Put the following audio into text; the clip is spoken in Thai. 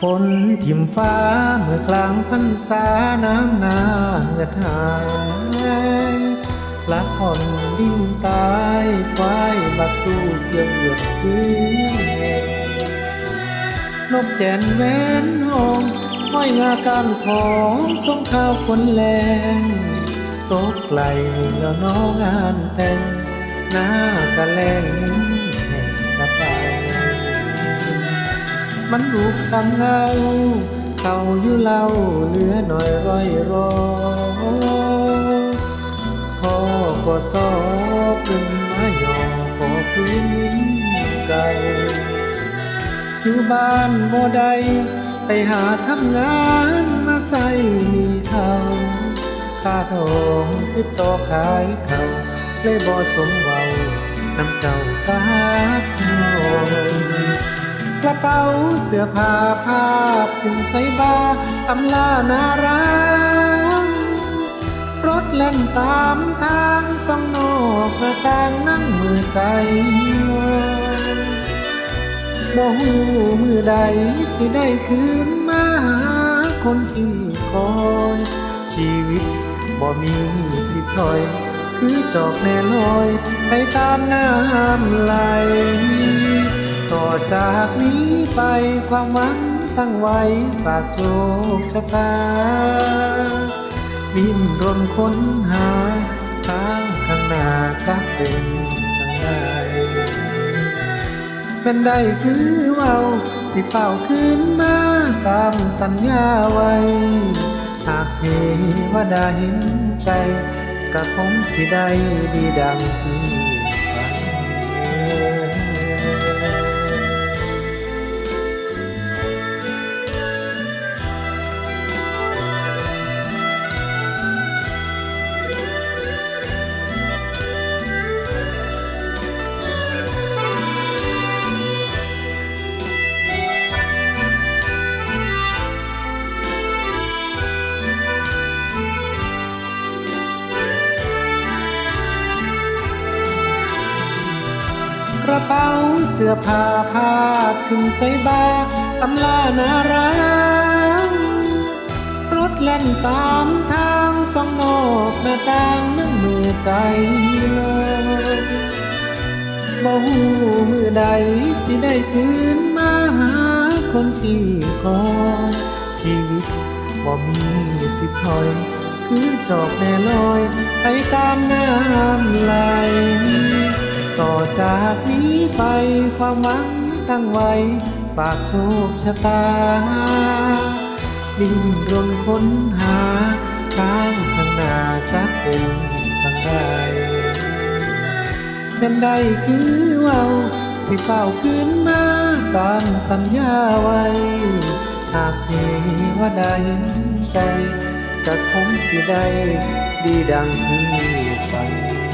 ฝนทิ่มฟ้าเมื่อกลางพรรษาน้ำนาเหือดหายละอ่อนดิ้นตายควายบักตู้เสียงเหยียดพื้นนกแจนแว้นห้องห้อยงาการของสงข้าวคนแรงตกไกลแล้วน้องงานแต่งหน้ากะแลง มันรูปคำเงาเก่าอยู่เล่าเหลือหน่อยร้อยรอพ่อก็สอบเป็นมาหยอขอพื้นยิ้มก่อยู่บ้านบ่ได้ไปหาทำงานมาใส่มีเขาค่าทองคือต่อขายเขาเลยบ่สมเว้าน้ำเจ้าฟ้าน้อย ระเป๋าเสื้อผ้าภาพขึ้นใส่บาอำลานารังรถเล่นตามทางสองนอกกระต่างนั่งมือใจบ่หูมือใดสิได้คืนมาหาคนที่คอยชีวิตบ่มีสิถอย คือจอกแน่ลอยไปตามน้ำไหล ต่อจากนี้ไปความหวังตั้งไว้ฝากโชคชะตาบินรนค้นหาทางข้างหน้าจะเป็นจังไดเป็นได้คือเว้าสิเฝ้าคืนมาตามสัญญาไว้ หากเทวดาเห็นใจก็คงสิได้ดีดังที่ กระเป๋าเสื้อผ้าพาดขึ้นใส่บาตำลานารังรถแล่นตามทางสองนอกหน้าต่างนั่งมือใจลอยบ่หูมือใดสิได้คืนมาหาคนที่คอยชีวิตบ่มีสิถอย คือจอกแน่ลอย ไปตามน้ำไหล จากนี้ไปความหวังตั้งไว้ฝากโชคชะตา ดิ้นรนค้นหาทางข้างหน้าจะเป็นจังไดเป็นได้คือเว่าสิเฝ้าคืนมาตามสัญญาไว้หากเทวดาเห็นใจก็คงสิได้ดีดังที่ฝัน